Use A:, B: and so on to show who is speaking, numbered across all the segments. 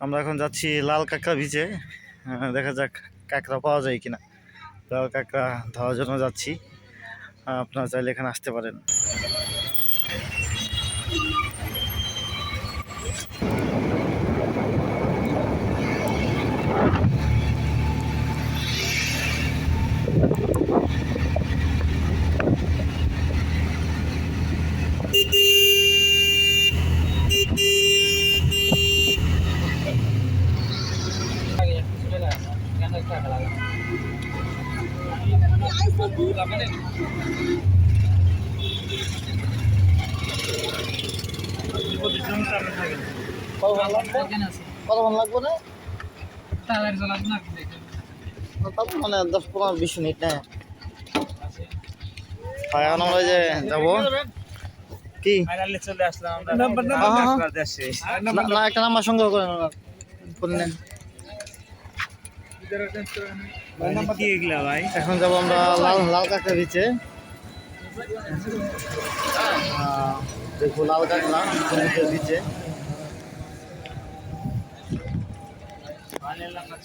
A: আমরা এখন যাচ্ছি লাল কাঁকড়া বিচে দেখা যাক কাঁকড়া পাওয়া যায় কিনা। লাল কাঁকড়া ধরার জন্য যাচ্ছি। আপনারা চাইলে এখানে আসতে পারেন। কতক্ষণ লাগবে? না? তারপর মানে দশ পনেরো বিশ মিনিট না হয় এখন আমরা যে যাব। কি? হ্যাঁ, হ্যাঁ। না না, একটা নাম্বার সংগ্রহ করে করে নেন।
B: ভাই?
A: এখন যাব আমরা লাল লাল কাঁকড়া বিচে দেখব লাল কাঁকড়া সমুদ্রের বিচে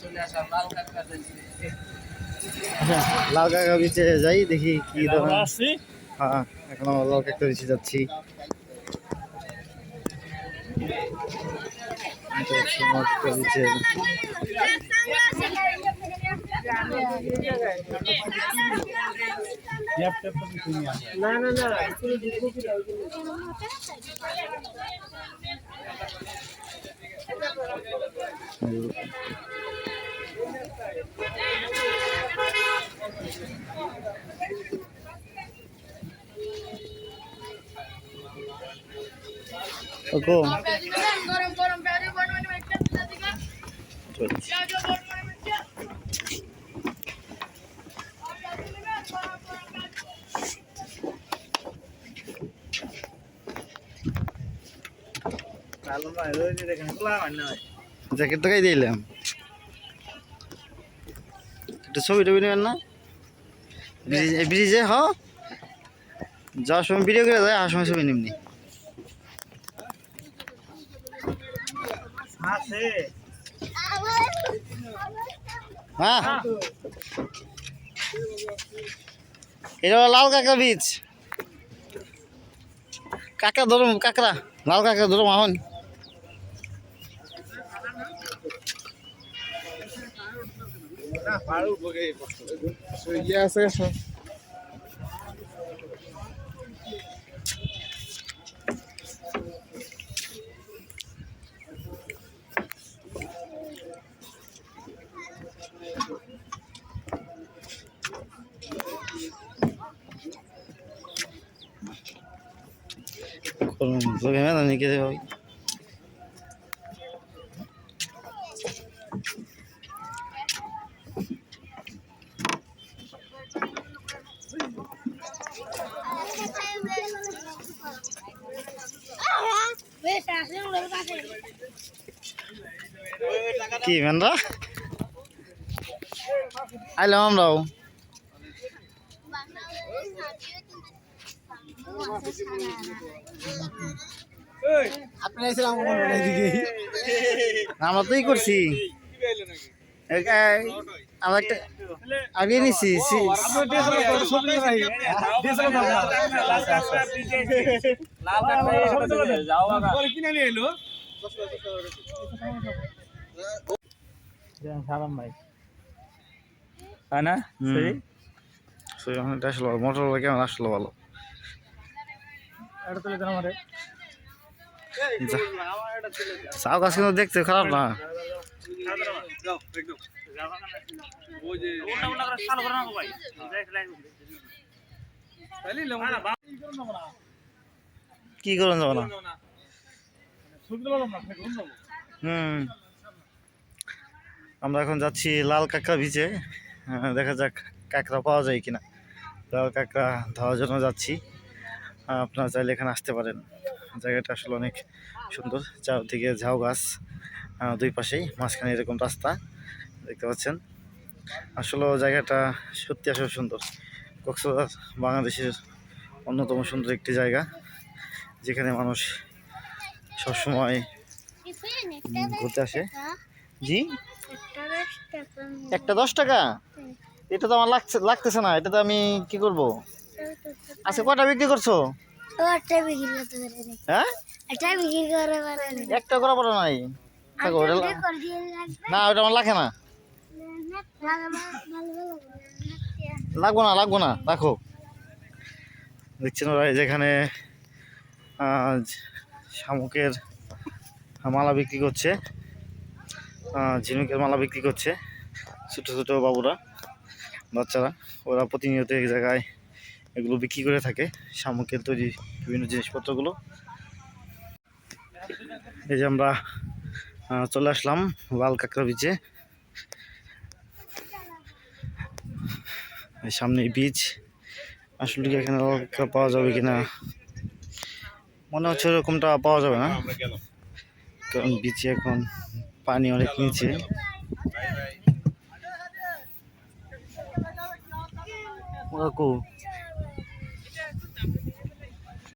B: চলে লাল
A: কাঁকড়া বিচে যাই দেখি কি ধরনের। হ্যাঁ এখন আমরা লাল কাঁকড়া বিচে যাচ্ছি। লাল কাঁকড়া বিচে ওকো
C: গরম গরম প্যারি বর্ণ একটা দিকে
A: চলছে
C: যাও বর্ণ একটা
B: লালন ভাই, ওই যে দেখেন, খোলা হয় না ভাই।
A: জ্যাকেট তো গাই দিলাম একটু ছবি টবি নেবেন না? ব্রিজে হ? যাওয়ার সময় ভিডিও করে যায় আসার সময় ছবি নিমনি। হ্যাঁ। এটা লাল কাঁকড়া বীজ কাঁকড়া ধরুন, কাঁকড়া। লাল কাঁকড়া ধরুন এখন করুন তোকে মেলা নিয়ে যেতে হবে
C: বেশ আসে ওর কাছে
A: কি মেনরা আইলাম আমরাও। আমরা তো ই করছি। আমরা আগে নিছি মোটর কেমন আসলো ভালো। চাও গাছ কিন্তু দেখতে খারাপ না। কি করুন যাব না হুম। আমরা এখন যাচ্ছি লাল কাঁকড়া বিচে আহ, দেখা যাক কাঁকড়া পাওয়া যায় কিনা। লাল কাঁকড়া ধরার জন্য যাচ্ছি। আপনারা চাইলে এখানে আসতে পারেন। জায়গাটা আসলে অনেক সুন্দর। চারদিকে ঝাউ গাছ। দুই পাশেই মাঝখানে এরকম রাস্তা দেখতে পাচ্ছেন। আসলে জায়গাটা সত্যি আসলে সুন্দর। কক্সবাজার বাংলাদেশের অন্যতম সুন্দর একটি জায়গা যেখানে মানুষ সবসময় ঘুরতে আসে। জি?
C: একটা
A: দশ টাকা? এটা তো আমার লাগছে লাগতেছে না এটা তো আমি কি করব? আচ্ছা কটা বিক্রি করছ?
C: একটা বিক্রি করতে
A: হ্যাঁ?
C: একটা বিক্রি করে
A: একটা করা পড়া নাই? না ওটা আমার লাগে না। লাগবো না লাগবো না রাখো। দেখছেন ওরা যেখানে শামুকের মালা বিক্রি করছে ঝিনুকের মালা বিক্রি করছে ছোটো ছোটো বাবুরা বাচ্চারা। ওরা প্রতিনিয়ত এক জায়গায় এগুলো বিক্রি করে থাকে শামুকের তৈরি বিভিন্ন জিনিসপত্রগুলো। এই যে আমরা চলে আসলাম লাল কাঁকড়া বিচে সামনে বীজ। আসলে কি এখানে লাল কাঁকড়া পাওয়া যাবে কিনা? মনে হচ্ছে ওরকমটা পাওয়া যাবে না। কারণ বিচে এখন পানি অনেক নিচে। ওরা